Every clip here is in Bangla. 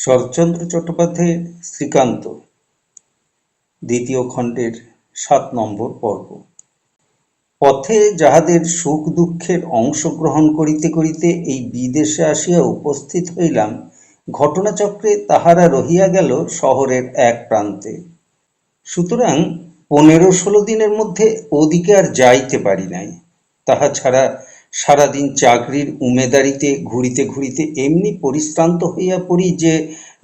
শরৎচন্দ্র চট্টোপাধ্যায়ের শ্রীকান্ত, দ্বিতীয় খণ্ডের সাত নম্বর পর্ব। পথে যাহাদের সুখ দুঃখের অংশগ্রহণ করিতে করিতে এই বিদেশে আসিয়া উপস্থিত হইলাম, ঘটনাচক্রে তাহারা রহিয়া গেল শহরের এক প্রান্তে। সুতরাং পনেরো ষোলো দিনের মধ্যে ওদিকে আর যাইতে পারি নাই। তাহা ছাড়া সারাদিন চাকরির উমেদারিতে, ঘুরিতে ঘুরিতে এমনি পরিশ্রান্ত হইয়া পড়ি যে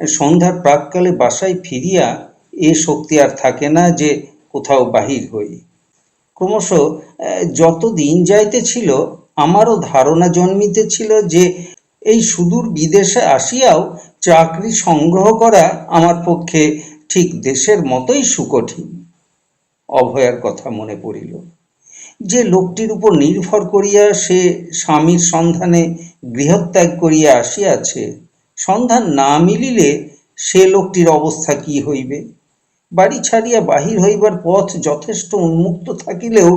সন্ধ্যার প্রাককালে বাসায় ফিরিয়া এ শক্তি আর থাকে না যে কোথাও বাহির হই। ক্রমশ যত দিন যাইতেছিল, আমারও ধারণা জন্মিতেছিল যে এই সুদূর বিদেশে আসিয়াও চাকরি সংগ্রহ করা আমার পক্ষে ঠিক দেশের মতোই সুকঠিন। অভয়ার কথা মনে পড়িল। যে লোকটির উপর নির্ভর করিয়া সে স্বামীর সন্ধানে গৃহত্যাগ করিয়া আসিয়াছে, সন্ধান না মিলিলে সে লোকটির অবস্থা কি হইবে? বাড়ি ছাড়িয়া বাহির হইবার পথ যথেষ্ট উন্মুক্ত থাকিলেও,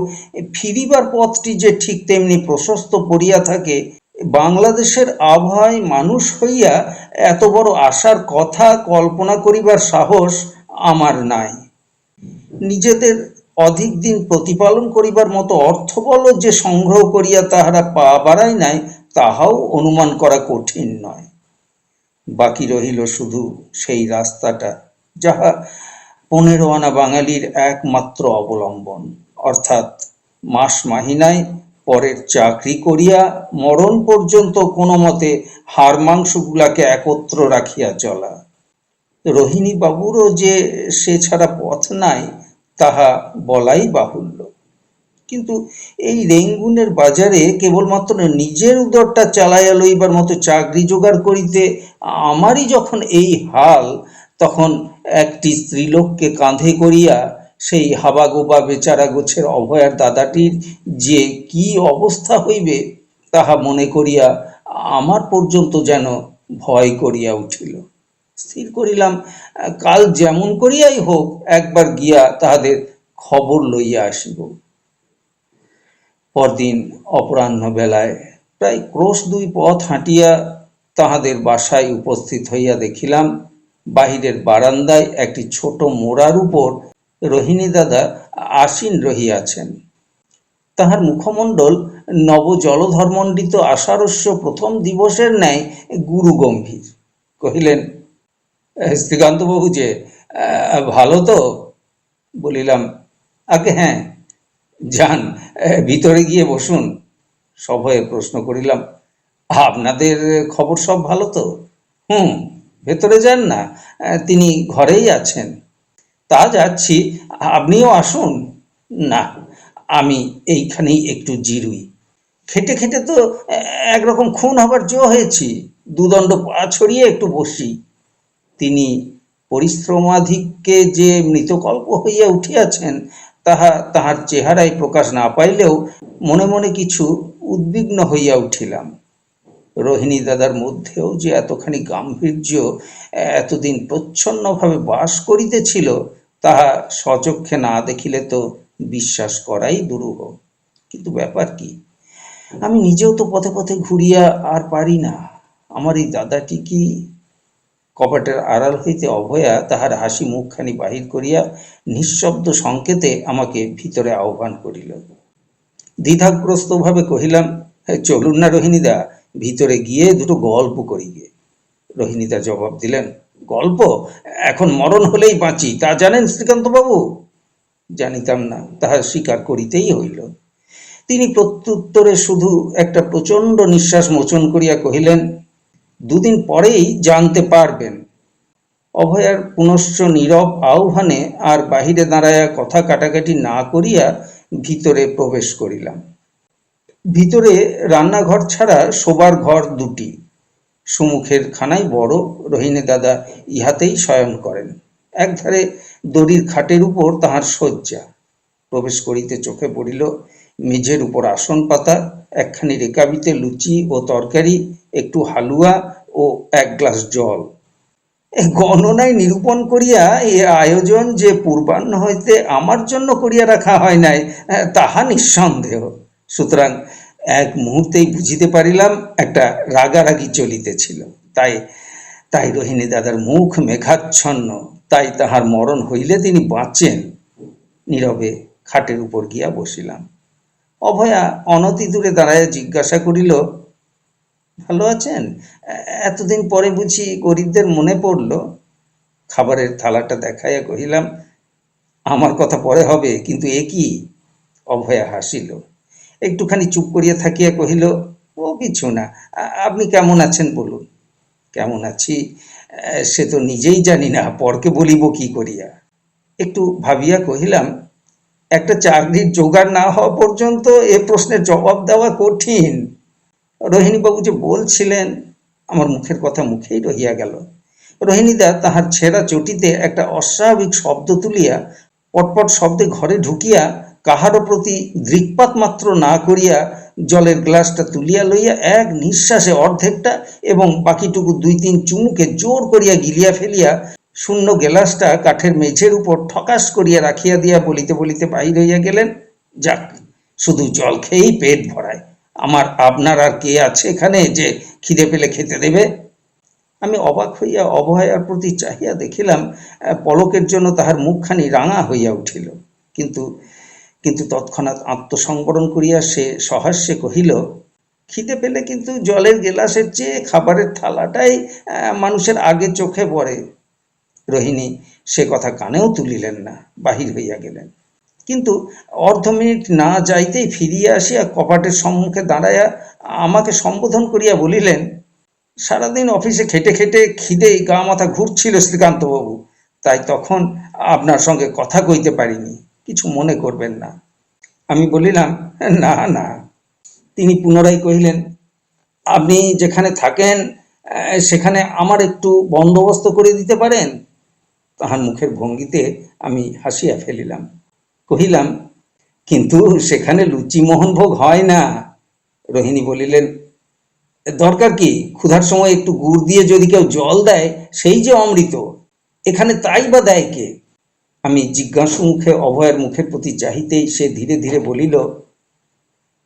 ফিরিবার পথটি যে ঠিক তেমনি প্রশস্ত পড়িয়া থাকে, বাংলাদেশের আবহাওয়ায় মানুষ হইয়া এত বড় আশার কথা কল্পনা করিবার সাহস আমার নাই। নিজেদের অধিক দিন প্রতিপালন করিবার মতো অর্থবল যে সংগ্রহ করিয়া তাহারা পা বাড়ায় নাই, তাহাও অনুমান করা কঠিন নয়। বাকি রহিল শুধু সেই রাস্তাটা, যাহা পনেরো আনা বাঙালির একমাত্র অবলম্বন। অর্থাৎ মাস মাহিনায় পরের চাকরি করিয়া মরণ পর্যন্ত কোনো মতে হাড় মাংসগুলাকে একত্র রাখিয়া চলা। রোহিণী বাবুরও যে সে ছাড়া পথ নাই তাহা বলাই বাহুল্য। কিন্তু এই রেঙ্গুনের বাজারে কেবলমাত্র নিজের উদরটা চালাইয়া লইবার মতো চাকরি জোগাড় করিতে আমারই যখন এই হাল, তখন একটি স্ত্রীলোককে কাঁধে করিয়া সেই হাবাগোবা বেচারা গোছের অভয়ার দাদাটির যে কি অবস্থা হইবে, তাহা মনে করিয়া আমার পর্যন্ত যেন ভয় করিয়া উঠিল। স্থির করিলাম। কাল যেমন করিয়াই হোক, একবার গিয়া তাহাদের খবর লইয়া আসিব। পরদিন অপরাহ্ন বেলায় প্রায় ক্রোশ দুই পথ হাঁটিয়া তাহাদের বাসায় উপস্থিত হইয়া দেখিলাম, বাহিরের বারান্দায় একটি ছোট মোড়ার উপর রোহিণী দাদা আসীন রহিয়াছেন। তাহার মুখমণ্ডল নব জলধর্মণ্ডিত আষাঢ়স্য প্রথম দিবসের ন্যায় গুরু গম্ভীর কহিলেন শ্রীকান্ত বাবু যে ভালো তো? বলিলাম, আগে হ্যাঁ যান ভিতরে গিয়ে বসুন। সভয়ে প্রশ্ন করিলাম, আপনাদের খবর সব ভালো তো? হুম, ভেতরে যান না তিনি ঘরেই আছেন। তা যাচ্ছি, আপনিও আসুন। না, আমি এইখানেই একটু জিরুই। খেটে খেটে তো একরকম খুন হবার জো হয়েছি। দুদণ্ড পা ছড়িয়ে একটু বসি। তিনি পরিশ্রমাধিক্যে যে মৃতকল্প হইয়া উঠিয়াছেন, তাহা তাহার চেহারায় প্রকাশ না পাইলেও মনে মনে কিছু উদ্বিগ্ন হইয়া উঠিলাম। রোহিণী দাদার মধ্যেও যে এতখানি গাম্ভীর্য, এতদিন প্রচ্ছন্নভাবে বাস করিতেছিল, তাহা সচক্ষে না দেখিলে তো বিশ্বাস করাই দুরূহ। কিন্তু ব্যাপার কি? আমি নিজেও তো পথে পথে ঘুরিয়া আর পারি না। আমার এই দাদাটি কি কপাটের আড়াল হইতে অভয়া তাহার হাসি মুখখানি বাহির করিয়া নিঃশব্দ সংকেতে আমাকে ভিতরে আহ্বান করিল। দ্বিধাগ্রস্তভাবে কহিলাম চলুন না রোহিণীদা, ভিতরে গিয়ে দুটো গল্প করি গিয়ে রোহিণীদা জবাব দিলেন, গল্প? এখন মরণ হলেই বাঁচি, তা জানেন শ্রীকান্তবাবু? জানিতাম না, তাহার স্বীকার করিতেই হইল। তিনি প্রত্যুত্তরে শুধু একটা প্রচণ্ড নিঃশ্বাস মোচন করিয়া কহিলেন দুদিন পরেই জানতে পারবেন। অভয়ার পুনশ্চ নীরব আহ্বানে আর বাহিরে দাঁড়াইয়া কথা কাটাকাটি না করিয়া ভিতরে প্রবেশ করিলাম। ভিতরে রান্নাঘর ছাড়া শোবার ঘর দুটি। সুমুখের খানাই বড়, রহিনে দাদা ইহাতেই শয়ন করেন। একধারে দড়ির খাটের উপর তাহার শয্যা। প্রবেশ করিতে চোখে পড়িল মেঝের উপর আসন পাতা, একখানি রেকাবিতে লুচি ও তরকারি, একটু হালুয়া ও এক গ্লাস জল। গণনায় নিরূপণ করিয়া এ আয়োজন যে পূর্বাহ্ন হইতে আমার জন্য করিয়া রাখা হয় নাই তাহা নিঃসন্দেহ। সুতরাং এক মুহূর্তেই বুঝিতে পারিলাম, একটা রাগারাগি চলিতেছিল। তাই তাই রোহিণী দাদার মুখ মেঘাচ্ছন্ন, তাই তাহার মরণ হইলে তিনি বাঁচেন। নীরবে খাটের উপর গিয়া বসিলাম। অভয়া অনতি দূরে দাঁড়াইয়া জিজ্ঞাসা করিল, ভালো আছেন? এতদিন পরে বুঝি গরিবদের মনে পড়ল? খাবারের থালাটা দেখাইয়া কহিলাম, আমার কথা পরে হবে, কিন্তু এ কি? অভয়া হাসিল। একটুখানি চুপ করিয়া থাকিয়া কহিল, ও কিছু না আপনি কেমন আছেন বলুন? কেমন আছি? সে তো নিজেই জানি না, পরকে বলিব কি করিয়া? একটু ভাবিয়া কহিলাম একটা চাকরির জোগাড় না হওয়া পর্যন্ত এ প্রশ্নের জবাব দেওয়া কঠিন। রোহিণীবাবু যে বলছিলেন, আমার মুখের কথা মুখেই রহিয়া গেল। রোহিণীদা তাহার ছেঁড়া চটিতে একটা অস্বাভাবিক শব্দ তুলিয়া, পটপট শব্দে ঘরে ঢুকিয়া কাহারও প্রতি দৃকপাত মাত্র না করিয়া জলের গ্লাসটা তুলিয়া লইয়া এক নিঃশ্বাসে অর্ধেকটা এবং বাকিটুকু দুই তিন চুমুকে জোর করিয়া গিলিয়া ফেলিয়া শূন্য গেলাসটা কাঠের মেঝের উপর ঠকাস করিয়া রাখিয়া দিয়া বলিতে বলিতে বাহির হইয়া গেলেন, যাক, শুধু জল খেয়েই পেট ভরায়। আমার আপনার আর কে আছে এখানে যে খিদে পেলে খেতে দেবে? আমি অবাক হইয়া অভয়ার প্রতি চাহিয়া দেখিলাম পলকের জন্য তাহার মুখখানি রাঙা হইয়া উঠিল। কিন্তু কিন্তু তৎক্ষণাৎ আত্মসংবরণ করিয়া সে সহাস্যে কহিল, খিদে পেলে কিন্তু জলের গেলাসের চেয়ে খাবারের থালাটাই মানুষের আগে চোখে পড়ে। রোহিণী সে কথা কানেও তুলিলেন না, বাহির হইয়া গেলেন। কিন্তু অর্ধ মিনিট না যাইতেই ফিরিয়া আসিয়া কপাটের সম্মুখে দাঁড়াইয়া আমাকে সম্বোধন করিয়া বলিলেন, সারাদিন অফিসে খেটে খেটে খিদে গা মাথা ঘুরছিল শ্রীকান্তবাবু, তাই তখন আপনার সঙ্গে কথা কইতে পারিনি, কিছু মনে করবেন না। আমি বলিলাম, না না। তিনি পুনরায় কহিলেন, আপনি যেখানে থাকেন সেখানে আমার একটু বন্দোবস্ত করে দিতে পারেন? তাহার মুখের ভঙ্গিতে আমি হাসিয়া ফেলিলাম। কহিলাম, কিন্তু সেখানে লুচি মোহনভোগ হয় না? রোহিণী বলিলেন, দরকার কি? ক্ষুধার সময় একটু গুড় দিয়ে যদি কেউ জল দেয়, সেই যে অমৃত, এখানে তাই বা দেয় কে? আমি জিজ্ঞাসু মুখে, অভয়ের মুখের প্রতি চাহিতেই সে ধীরে ধীরে বলিল,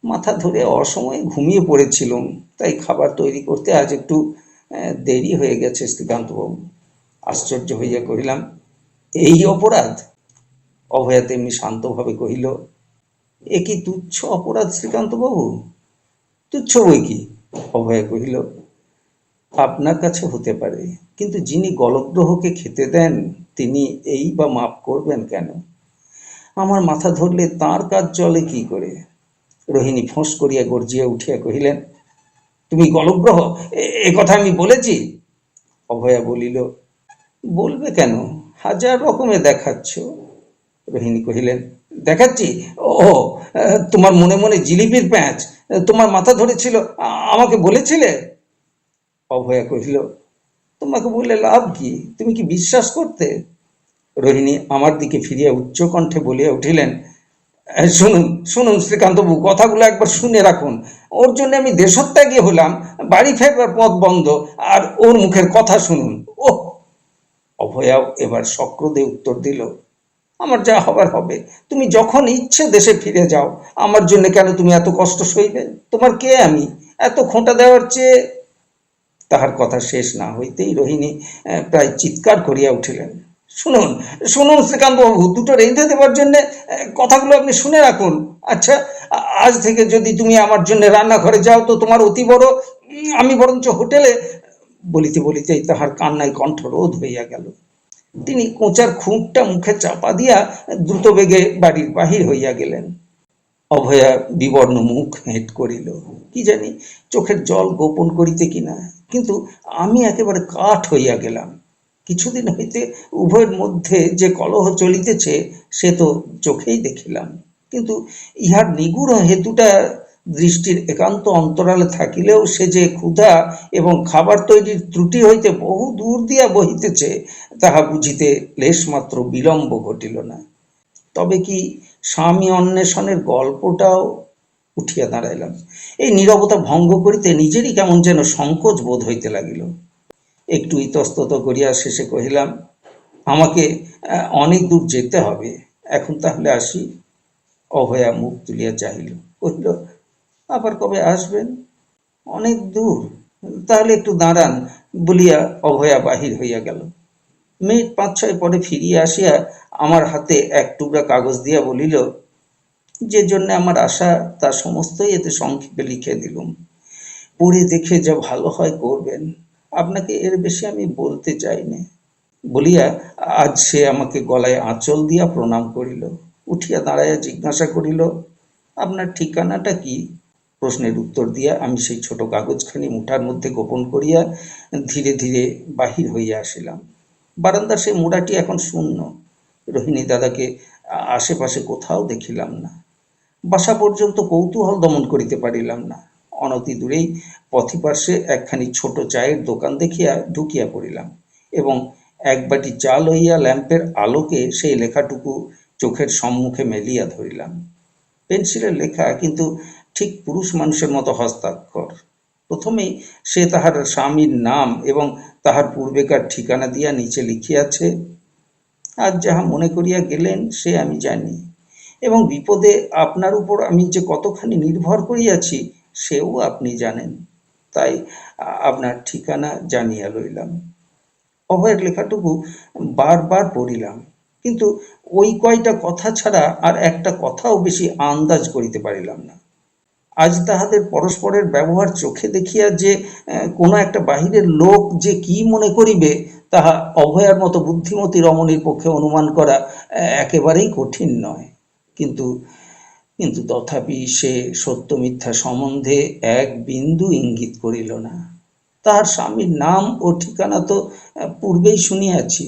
মাথা ধরে অসময়ে ঘুমিয়ে পড়েছিলুম, তাই খাবার তৈরি করতে আজ একটু দেরি হয়ে গেছে শ্রীকান্তবাবু আশ্চর্য হইয়া কহিলাম, এই অপরাধ? অভয়া তেমনি শান্তভাবে কহিল, এ কি তুচ্ছ অপরাধ, শ্রীকান্তবাবু? তুচ্ছ বই কি? অভয়া কহিল, আপনার কাছে হতে পারে, কিন্তু যিনি গলগ্রহকে খেতে দেন, তিনি এই বা মাপ করবেন কেন? আমার মাথা ধরলে তার কাজ চলে কি করে? রোহিণী ফোঁস করিয়া গর্জিয়া উঠিয়া কহিলেন, তুমি গলগ্রহ এ- কথা আমি বলেছি? অভয়া বলিল বলবে কেন? হাজার রকমে দেখাচ্ছ। রোহিণী কহিলেন, দেখাচ্ছি? ও তোমার মনে মনে জিলিপির প্যাঁচ, তোমার মাথা ধরেছিল আমাকে বলেছিলে? অভয়া কহিল, তোমাকে বললে লাভ কি? তুমি কি বিশ্বাস করতে? রোহিণী আমার দিকে ফিরিয়া উচ্চ কণ্ঠে বলিয়া উঠিলেন "এই শুনুন শুনুন শ্রীকান্তবাবু, কথাগুলো একবার শুনে রাখুন। ওর জন্য আমি দেশত্যাগী হলাম, বাড়ি ফেরবার পথ বন্ধ, আর ওর মুখের কথা শুনুন। ও অভয়াও এবার সক্রোধে উত্তর দিল, আমার যা হবার হবে, তুমি যখন ইচ্ছে দেশে ফিরে যাও, আমার জন্য কেন তুমি এত কষ্ট সইবে? তোমার কে আমি? এত খোঁটা দেওয়ার চেয়ে? তাহার কথা শেষ না হইতেই রোহিণী প্রায় চিৎকার করিয়া উঠিলেন, শুনুন শুনুন শ্রীকান্তবাবু, দুটো রেঁধে দেওয়ার জন্য কথাগুলো আপনি শুনে রাখুন। আচ্ছা আজ থেকে যদি তুমি আমার জন্য রান্নাঘরে যাও, তো তোমার অতি বড় আমি বরঞ্চ হোটেলে বলিতে বলিতেই তাহার কান্নায় কণ্ঠ রোধ হইয়া গেল। তিনি কোঁচার খুঁটটা মুখে চাপা দিয়া দ্রুত বেগে বাড়ির বাহির হইয়া গেলেন। অভয়া বিবর্ণ মুখ হেঁট করিল, কি জানি, চোখের জল গোপন করিতে কিনা? কিন্তু আমি একেবারে কাঠ হইয়া গেলাম। কিছুদিন হইতে উভয়ের মধ্যে যে কলহ চলিতেছে, সে তো চোখেই দেখিলাম। কিন্তু ইহার নিগুড় হেতুটা দৃষ্টির একান্ত অন্তরালে থাকিলেও সে যে ক্ষুধা এবং খাবার তৈরির ত্রুটি হইতে বহু দূর দিয়া বহিতেছে, তাহা বুঝিতে লেশমাত্র বিলম্ব ঘটিল না। তবে কি স্বামী অন্বেষণের গল্পটাও উঠিয়া দাঁড়াইলাম। এই নীরবতা ভঙ্গ করিতে নিজেরই কেমন যেন সংকোচ বোধ হইতে লাগিল। একটু ইতস্তত করিয়া শেষে কহিলাম, আমাকে অনেক দূর যেতে হবে। এখন তাহলে আসি। অভয়া মুখ তুলিয়া চাহিল। কহিল আবার কবে আসবেন? অনেক দূর। তাহলে একটু দাঁড়ান, বলিয়া অভয়া বাহির হইয়া গেল। মিনিট পাঁচ ছয় পরে ফিরিয়া আসিয়া আমার হাতে এক টুকরা কাগজ দিয়া বলিল, যে জন্য আমার আশা, তা সমস্তই এতে সংক্ষেপে লিখে দিলুম। পড়ে দেখে যা ভালো হয় করবেন। আপনাকে এর বেশি আমি বলতে চাইনি। বলিয়া আজ সে আমাকে গলায় আঁচল দিয়া প্রণাম করিল। উঠিয়া দাঁড়াইয়া জিজ্ঞাসা করিল, আপনার ঠিকানাটা কি? প্রশ্নের উত্তর দিয়া আমি সেই ছোট কাগজখানি মুঠার মধ্যে গোপন করিয়া ধীরে ধীরে বাহির হইয়া আসিলাম। বারান্দার সেই মুড়াটি এখন শূন্য। রোহিণী দাদাকে আশেপাশে কোথাও দেখিলাম না। বাসা পর্যন্ত কৌতূহল দমন করিতে পারিলাম না। অনতি দূরেই পথিপার্শ্বে একখানি ছোট চায়ের দোকান দেখিয়া ঢুকিয়া পড়িলাম এবং এক বাটি চা লইয়া ল্যাম্পের আলোকে সেই লেখাটুকু চোখের সম্মুখে মেলিয়া ধরিলাম। পেন্সিলের লেখা কিন্তু ঠিক পুরুষ মানুষের মতো হস্তাক্ষর। প্রথমেই সে তাহার স্বামীর নাম এবং তাহার পূর্বেকার ঠিকানা দিয়া নিচে লিখিয়াছে, আজ যাহা মনে করিয়া গেলেন, সে আমি জানি। এবং বিপদে আপনার উপর আমি যে কতখানি নির্ভর করিয়াছি, সেও আপনি জানেন। তাই আপনার ঠিকানা জানিয়া লইলাম। অভয়ের লেখাটুকু বারবার পড়িলাম। কিন্তু ওই কয়টা কথা ছাড়া আর একটা কথাও বেশি আন্দাজ করিতে পারিলাম না। আজ তাহাদের পরস্পরের ব্যবহার চোখে দেখিয়া যে কোনো একটা বাহিরের লোক যে কি মনে করিবে, তাহা অভয়ার মতো বুদ্ধিমতী রমণীর পক্ষে অনুমান করা একেবারেই কঠিন নয়। কিন্তু কিন্তু তথাপি সে সত্য মিথ্যা সম্বন্ধে এক বিন্দু ইঙ্গিত করিল না। তাহার স্বামীর নাম ও ঠিকানা তো পূর্বেই শুনিয়াছি।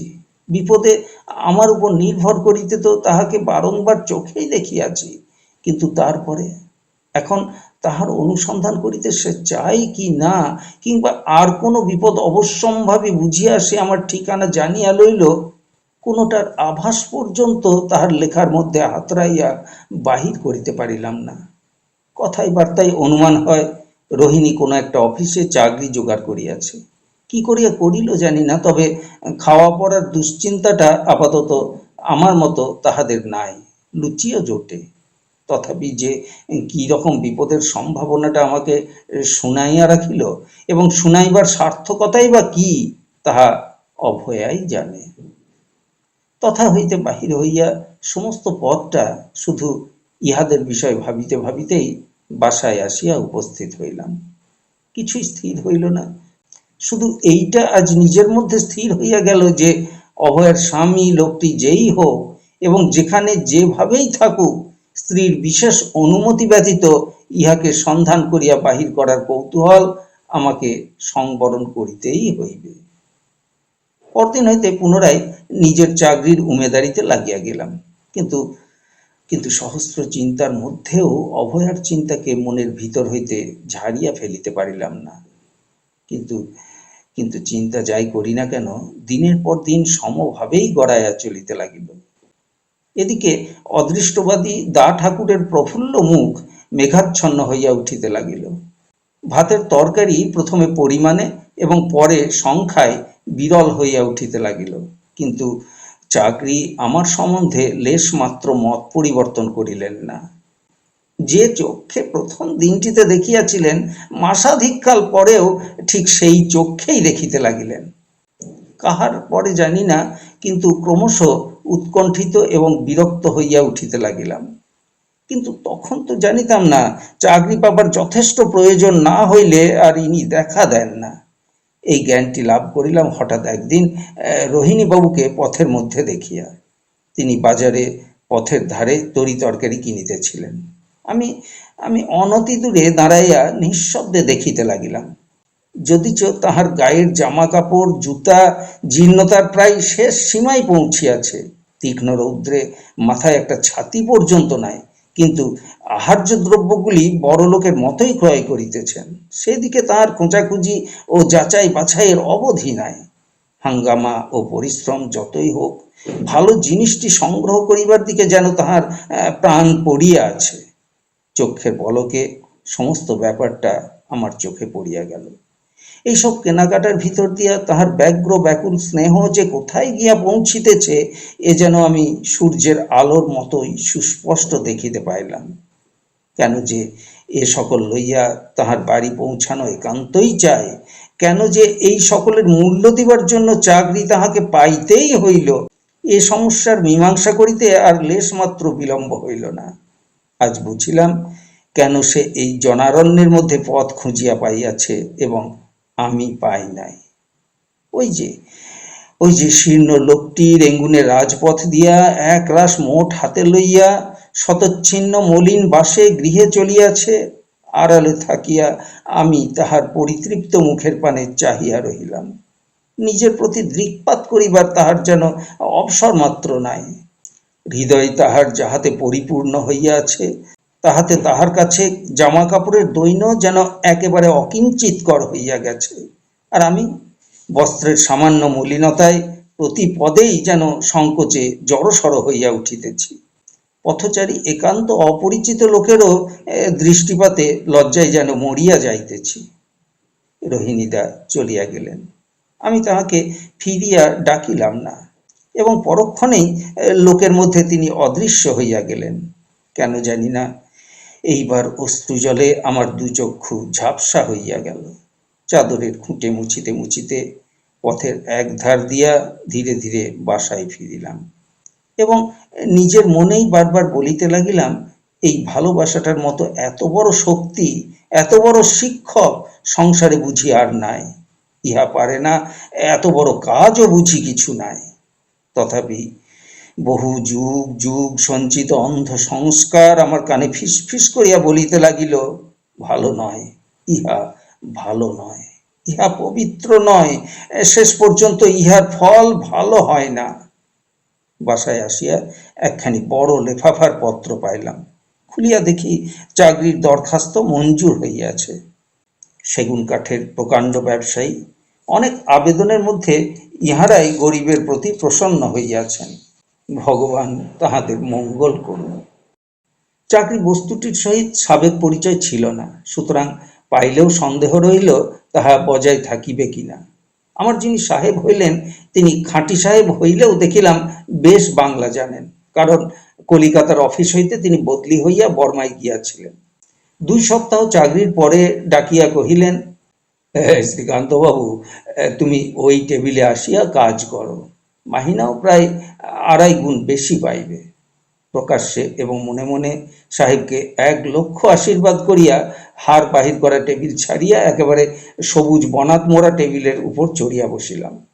বিপদে আমার উপর নির্ভর করিতে তো তাহাকে বারংবার চোখেই দেখিয়াছি। কিন্তু তারপরে এখন তাহার অনুসন্ধান করিতে সে চায় কি না, কিংবা আর কোনো বিপদ অবশ্যম্ভাবী বুঝিয়া সে আমার ঠিকানা জানিয়া লইল, কোনোটার আভাস পর্যন্ত তাহার লেখার মধ্যে হাতড়াইয়া বাহির করিতে পারিলাম না। কথায় বার্তায় অনুমান হয়, রোহিণী কোনো একটা অফিসে চাকরি জোগাড় করিয়াছে। কি করিয়া করিল জানি না, তবে খাওয়া পড়ার দুশ্চিন্তাটা আপাতত আমার মতো তাহাদের নাই লুচিও জোটে। তথাপি যে কি রকম বিপদের সম্ভাবনাটা আমাকে শুনাইয়া রাখিল এবং শুনাইবার সার্থকতাই বা কি, তাহা অভয়াই জানে। তথা হইতে বাহির হইয়া সমস্ত পথটা শুধু ইহাদের বিষয় ভাবিতে ভাবিতেই বাসায় আসিয়া উপস্থিত হইলাম। কিছুই স্থির হইল না। শুধু এইটা আজ নিজের মধ্যে স্থির হইয়া গেল যে, অভয়ের স্বামী, লোকটি যেই হোক এবং যেখানে যেভাবেই থাকুক স্ত্রীর বিশেষ অনুমতি ব্যতীত ইহাকে সন্ধান করিয়া বাহির করার কৌতূহল আমাকে সংবরণ করিতেই হইবে। পরদিন হইতে পুনরায় নিজের চাকরির উমেদারিতে লাগিয়া গেলাম। কিন্তু কিন্তু সহস্র চিন্তার মধ্যেও অভয়ার চিন্তাকে মনের ভিতর হইতে ঝাড়িয়া ফেলিতে পারিলাম না। কিন্তু কিন্তু চিন্তা যাই করি না কেন, দিনের পর দিন সমভাবেই গড়াইয়া চলিতে লাগিল। এদিকে অদৃষ্টবাদী দা ঠাকুরের প্রফুল্ল মুখ মেঘাচ্ছন্ন হইয়া উঠিতে লাগিল। ভাতের তরকারি প্রথমে পরিমাণে এবং পরে সংখ্যায় বিরল হইয়া উঠিতে লাগিল। কিন্তু চাকরি আমার সম্বন্ধে লেশ মাত্র মত পরিবর্তন করিলেন না। যে চক্ষে প্রথম দিনটিতে দেখিয়াছিলেন, মাসাধিককাল পরেও ঠিক সেই চক্ষেই দেখিতে লাগিলেন। কাহার পরে জানি না, কিন্তু ক্রমশ উৎকণ্ঠিত এবং বিরক্ত হইয়া উঠিতে লাগিলাম। কিন্তু তখন তো জানিতাম না, চাকরি পাবার যথেষ্ট প্রয়োজন না হইলে আর ইনি দেখা দেন না। এই জ্ঞানটি লাভ করিলাম হঠাৎ একদিন রোহিণী বাবুকে পথের মধ্যে দেখিয়া। তিনি বাজারে পথের ধারে তরি তরকারি কিনিতেছিলেন। আমি আমি অনতি দূরে দাঁড়াইয়া নিঃশব্দে দেখিতে লাগিলাম। যদিচ তাহার গায়ের জামা কাপড় জুতা, জীর্ণতার প্রায় শেষ সীমায় পৌঁছিয়াছে। তীক্ষ্ণ রৌদ্রে মাথায় একটা ছাতি পর্যন্ত নাই, কিন্তু আহার্য দ্রব্যগুলি বড়লোকের মতোই ক্রয় করিতেছেন। সেদিকে তাহার খোঁজাখুঁজি ও যাচাই বাছাইয়ের অবধি নাই। হাঙ্গামা ও পরিশ্রম যতই হোক, ভালো জিনিসটি সংগ্রহ করিবার দিকে যেন তাহার প্রাণ পড়িয়া আছে। চক্ষের পলকে সমস্ত ব্যাপারটা আমার চোখে পড়িয়া গেল। এইসব কেনাকাটার ভিতর দিয়া তাহার ব্যগ্র, ব্যাকুল স্নেহ যে কোথায় গিয়া পৌঁছিতেছে, এ যেন আমি সূর্যের আলোর মতোই সুস্পষ্ট দেখিতে পাইলাম। কেন যে এ সকল লইয়া তাহার বাড়ি পৌঁছানো একান্তই চায়, কেন যে এই সকলের মূল্য দিবার জন্য চাকরি তাহাকে পাইতেই হইল, এ সমস্যার মীমাংসা করিতে আর লেশমাত্র বিলম্ব হইল না। আজ বুঝিলাম কেন সে এই জনারণ্যের মধ্যে পথ খুঁজিয়া পাইয়াছে এবং আমি পাই নাই। ওই যে ওই যে শীর্ণ লোকটি রেঙ্গুনে রাজপথ দিয়া এক রাস মোট হাতে লইয়া শতচ্ছিন্ন মলিন বাসে গৃহে চলিয়াছে। আড়ালে থাকিয়া আমি তাহার পরিতৃপ্ত মুখের পানে চাহিয়া রহিলাম। নিজের প্রতি দৃকপাত করিবার তাহার যেন অবসর মাত্র নাই। হৃদয় তাহার যাহাতে পরিপূর্ণ হইয়াছে তাহাতে তাহার কাছে জামা কাপড়ের দৈন্য যেন একেবারে অকিঞ্চিতকর হইয়া গেছে। আর আমি বস্ত্রের সামান্য মলিনতায় প্রতি পদেই যেন সংকোচে জড়সড় হইয়া উঠিতেছি। পথচারী একান্ত অপরিচিত লোকেরও দৃষ্টিপাতে লজ্জায় যেন মরিয়া যাইতেছি। রোহিণীদা চলিয়া গেলেন। আমি তাহাকে ফিরিয়া ডাকিলাম না এবং পরক্ষণেই লোকের মধ্যে তিনি অদৃশ্য হইয়া গেলেন। কেন জানি না এইবার অশ্রুজলে আমার দু চক্ষু ঝাপসা হইয়া গেল। চাদরের খুঁটে মুছিতে মুছিতে পথের এক ধার দিয়া ধীরে ধীরে বাসায় ফিরিলাম এবং নিজের মনেই বারবার বলিতে লাগিলাম, এই ভালোবাসাটার মতো এত বড় শক্তি, এত বড় শিক্ষক সংসারে বুঝি আর নাই। ইহা পারে না, এত বড় কাজও বুঝি কিছু নাই। তথাপি বহু যুগ যুগ সঞ্চিত অন্ধ সংস্কার আমার কানে ফিস ফিস করিয়া বলিতে লাগিল, ভালো নয়, ইহা ভালো নয়, ইহা পবিত্র নয়, শেষ পর্যন্ত ইহার ফল ভালো হয় না। বাসায় আসিয়া একখানি বড় লেফাফার পত্র পাইলাম, খুলিয়া দেখি চাকরির দরখাস্ত মঞ্জুর হইয়াছে। সেগুন কাঠের প্রকাণ্ড ব্যবসায়ী অনেক আবেদনের মধ্যে ইহারাই গরিবের প্রতি প্রসন্ন হইয়াছেন। ভগবান তাহাদের মঙ্গল করুন। চাকরি বস্তুটির সহিত সাবেক পরিচয় ছিল না, সুতরাং পাইলেও সন্দেহ রইল তাহা বজায় থাকিবে কিনা। আমার যিনি সাহেব হইলেন, তিনি খাঁটি সাহেব হইলেও দেখিলাম বেশ বাংলা জানেন, কারণ কলিকাতার অফিস হইতে তিনি বদলি হইয়া বর্মায় গিয়াছিলেন। দুই সপ্তাহ চাকরির পরে ডাকিয়া কহিলেন শ্রীকান্ত বাবু তুমি ওই টেবিলে আসিয়া কাজ করো। মাহিনাও প্রায় আড়াই গুণ বেশি পাইবে। প্রকাশ্যে এবং মনে মনে সাহেবকে এক লক্ষ আশীর্বাদ করিয়া হার বাহির করা টেবিল ছাড়িয়া একেবারে সবুজ বনাত মোড়া টেবিলের উপর চড়িয়া বসিলাম।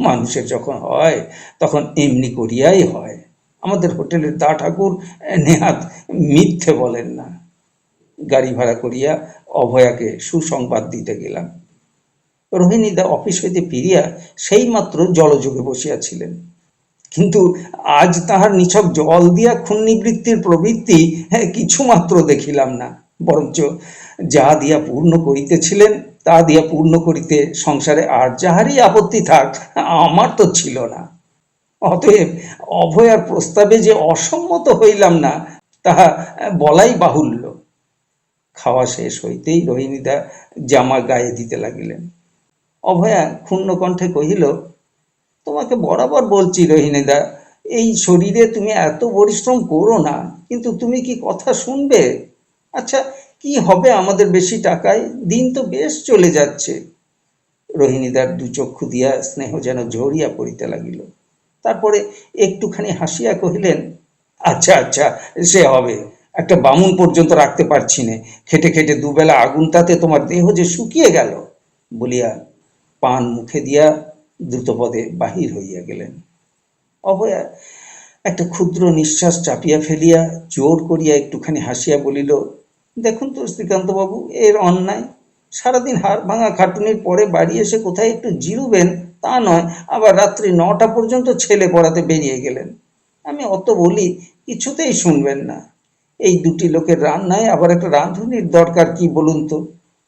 মানুষের যখন হয়, তখন এমনি করিয়াই হয়। আমাদের হোটেলের দা ঠাকুর নেহাত মিথ্যে বলেন না। গাড়ি ভাড়া করিয়া অভয়াকে সুসংবাদ দিতে গেলাম। রোহিণীদা অফিস হইতে ফিরিয়া সেইমাত্র জলযোগে বসিয়াছিলেন। কিন্তু আজ তাহার নিছক জল দিয়া ক্ষুণ্ণিবৃত্তির প্রবৃত্তি হ্যাঁ, কিছুমাত্র দেখিলাম না। বরঞ্চ যা দিয়া পূর্ণ করিতেছিলেন তা দিয়া পূর্ণ করিতে সংসারে আর যাহারই আপত্তি থাক আমার তো ছিল না। অতএব অভয়ার প্রস্তাবে যে অসম্মত হইলাম না তাহা বলাই বাহুল্য। খাওয়া শেষ হইতেই রোহিণীদা জামা গায়ে দিতে লাগিলেন। অভয়া ক্ষুণ্ণ কণ্ঠে কহিল, তোমাকে বরাবর বলছি রোহিণীদা, এই শরীরে তুমি এত পরিশ্রম করো না, কিন্তু তুমি কি কথা শুনবে? আচ্ছা কি হবে আমাদের বেশি টাকায়? দিন তো বেশ চলে যাচ্ছে। রোহিণীদার দু চক্ষু দিয়া স্নেহ যেন ঝরিয়া পড়িতে লাগিল। তারপরে একটুখানি হাসিয়া কহিলেন আচ্ছা আচ্ছা সে হবে। একটা বামুন পর্যন্ত রাখতে পারছি নে। খেটে খেটে দুবেলা আগুন তাতে তোমার দেহ যে শুকিয়ে গেল, বলিয়া পান মুখে দিয়া দ্রুতপদে বাহির হইয়া গেলেন। অভয়া একটা ক্ষুদ্র নিঃশ্বাস চাপিয়া ফেলিয়া জোর করিয়া একটুখানি হাসিয়া বলিল, দেখুন তো শ্রীকান্তবাবু, এর অন্যায়। সারাদিন হাড় ভাঙা খাটুনির পরে বাড়ি এসে কোথায় একটু জিরুবেন তা নয়, আবার রাত্রি নটা পর্যন্ত ছেলে পড়াতে বেরিয়ে গেলেন। আমি অত বলি, কিছুতেই শুনবেন না। এই দুটি লোকের রান্নায় আবার একটা রাঁধুনির দরকার কি বলুন তো?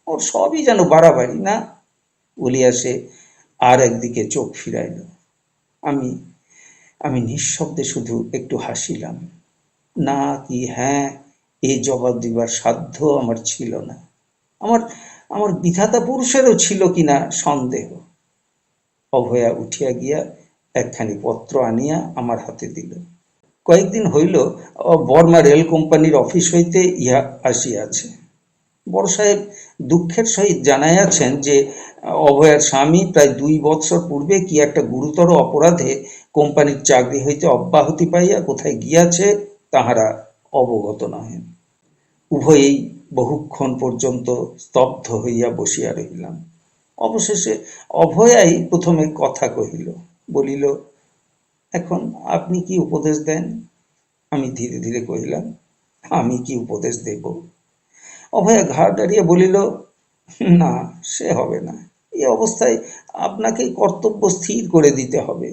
ওর সবই যেন বাড়াবাড়ি, না? বলিয়া সে আর একদিকে চোখ ফিরাইল। আমি আমি নিঃশব্দে শুধু একটু হাসিলাম। না কি হ্যাঁ এই জবাব দিবার সাধ্য আমার ছিল না। আমার আমার বিধাতা পুরুষেরও ছিল কিনা সন্দেহ। অভয়া উঠিয়া গিয়া একখানি পত্র আনিয়া আমার হাতে দিল। কয়েকদিন হইল, বর্মা রেল কোম্পানির অফিস হইতে ইহা আসিয়াছে। বড় সাহেব দুঃখের সহিত জানাইয়াছেন যে, অভয়ার স্বামী প্রায় দুই বৎসর পূর্বে কি একটা গুরুতর অপরাধে কোম্পানির চাকরি হইতে অব্যাহতি পাইয়া কোথায় গিয়াছে, তাহারা অবগত নহেন উভয়েই বহুক্ষণ পর্যন্ত স্তব্ধ হইয়া বসিয়া রহিলাম। অবশেষে অভয়াই প্রথমে কথা কহিল, বলিল, এখন আপনি কি উপদেশ দেন? আমি ধীরে ধীরে কহিলাম, আমি কি উপদেশ দেব? অভয়া ঘাড় দাঁড়িয়ে বলিল, না, সে হবে না। এই অবস্থায় আপনাকেই কর্তব্য স্থির করে দিতে হবে।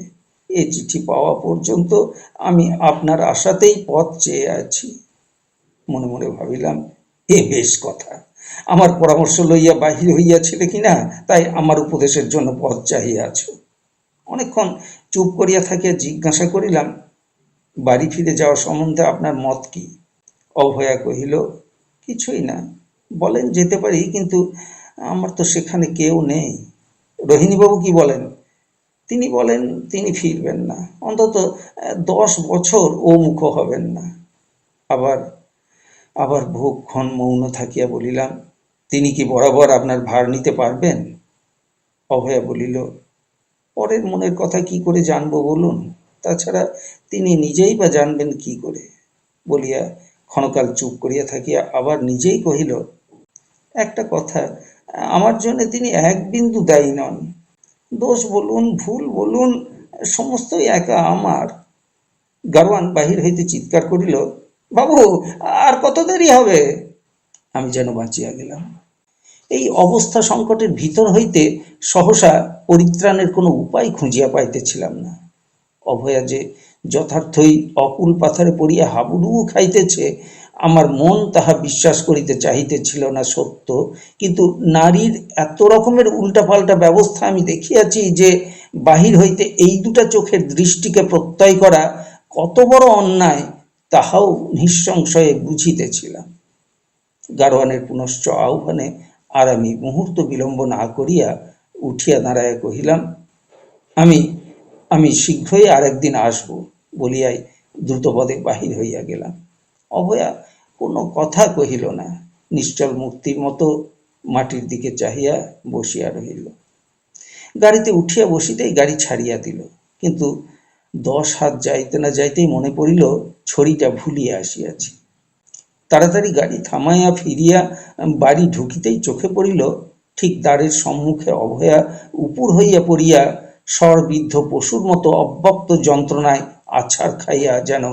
এ চিঠি পাওয়া পর্যন্ত আমি আপনার আশাতেই পথ চেয়ে আছি। মনে মনে ভাবিলাম, এ বেশ কথা। আমার পরামর্শ লইয়া বাহির হইয়াছিলে কিনা তাই আমার উপদেশের জন্য পথ চাহিয়াছ অনেকক্ষণ চুপ করিয়া থাকিয়া জিজ্ঞাসা করিলাম, বাড়ি ফিরে যাওয়া সম্বন্ধে আপনার মত কি? অভয়া কহিল কিছুই না। বলেন যেতে পারি, কিন্তু আমার তো সেখানে কেউ নেই। রোহিণীবাবু কি বলেন? তিনি বলেন, তিনি ফিরবেন না। অন্তত দশ বছর ও মুখ হবেন না। আবার আবার বহুক্ষণ মৌন থাকিয়া বলিলাম, তিনি কি বরাবর আপনার ভার নিতে পারবেন? অভয়া বলিল, পরের মনের কথা কি করে জানব বলুন? তাছাড়া তিনি নিজেই বা জানবেন কি করে? বলিয়া ক্ষণকাল চুপ করিয়া থাকিয়া আবার নিজেই কহিল, একটা কথা, আমার জন্য তিনি এক বিন্দু দায়ী নন। দোষ বলুন, ভুল বলুন, সমস্তই একা আমার। গারোয়ান বাহির হইতে চিৎকার করিল, বাবু, আর কত দেরি হবে? আমি যেন বাঁচিয়া গেলাম। এই অবস্থা সংকটের ভিতর হইতে সহসা পরিত্রাণের কোনো উপায় খুঁজিয়া পাইতেছিলাম না। অভয়া যে যথার্থই অকুল পাথারে পড়িয়া হাবুডুবু খাইতেছে, আমার মন তাহা বিশ্বাস করিতে চাহিতেছিল না সত্য। কিন্তু নারীর এত রকমের উল্টাপাল্টা ব্যবস্থা আমি দেখিয়াছি যে, বাহির হইতে এই দুটা চোখের দৃষ্টিকে প্রত্যয় করা কত বড় অন্যায় তাহাও নিঃসংশয়ে বুঝিতেছিলাম। গারোয়ানের পুনশ্চ আহ্বানে আর আমি মুহূর্ত বিলম্ব না করিয়া উঠিয়া দাঁড়াইয়া কহিলাম, আমি আমি শীঘ্রই আর একদিন আসব বলিয়াই দ্রুতপদে বাহির হইয়া গেলাম। অভয়া কোনো কথা কহিল না। নিশ্চল মূর্তির মতো মাটির দিকে চাহিয়া বসিয়া রহিল। গাড়িতে উঠিয়া বসিতেই গাড়ি ছাড়িয়া দিল। কিন্তু দশ হাত যাইতে না যাইতেই মনে পড়িল ছড়িটা ভুলিয়া আসিয়াছি। তাড়াতাড়ি গাড়ি থামাইয়া ফিরিয়া বাড়ি ঢুকিতেই চোখে পড়িল, ঠিক দ্বারের সম্মুখে অভয়া উপুর হইয়া পড়িয়া স্বরবিদ্ধ পশুর মতো অব্যক্ত যন্ত্রণায় আছাড় খাইয়া যেন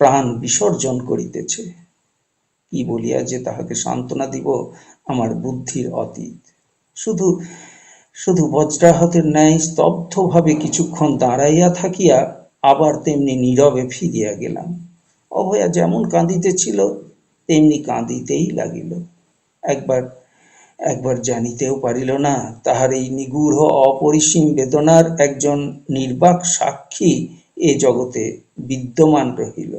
প্রাণ বিসর্জন করিতেছে। কি বলিয়া যে তাহাকে সান্ত্বনা দিব আমার বুদ্ধির অতীত। শুধু শুধু বজ্রাহতের ন্যায় স্তব্ধভাবে কিছুক্ষণ দাঁড়াইয়া থাকিয়া আবার তেমনি নীরবে ফিরিয়া গেলাম। অভয়া যেমন কাঁদিতেছিল, তেমনি কাঁদিতেই লাগিল। একবার একবার জানিতেও পারিল না, তাহার এই নিগূঢ় অপরিসীম বেদনার একজন নির্বাক সাক্ষী এ জগতে বিদ্যমান রহিল।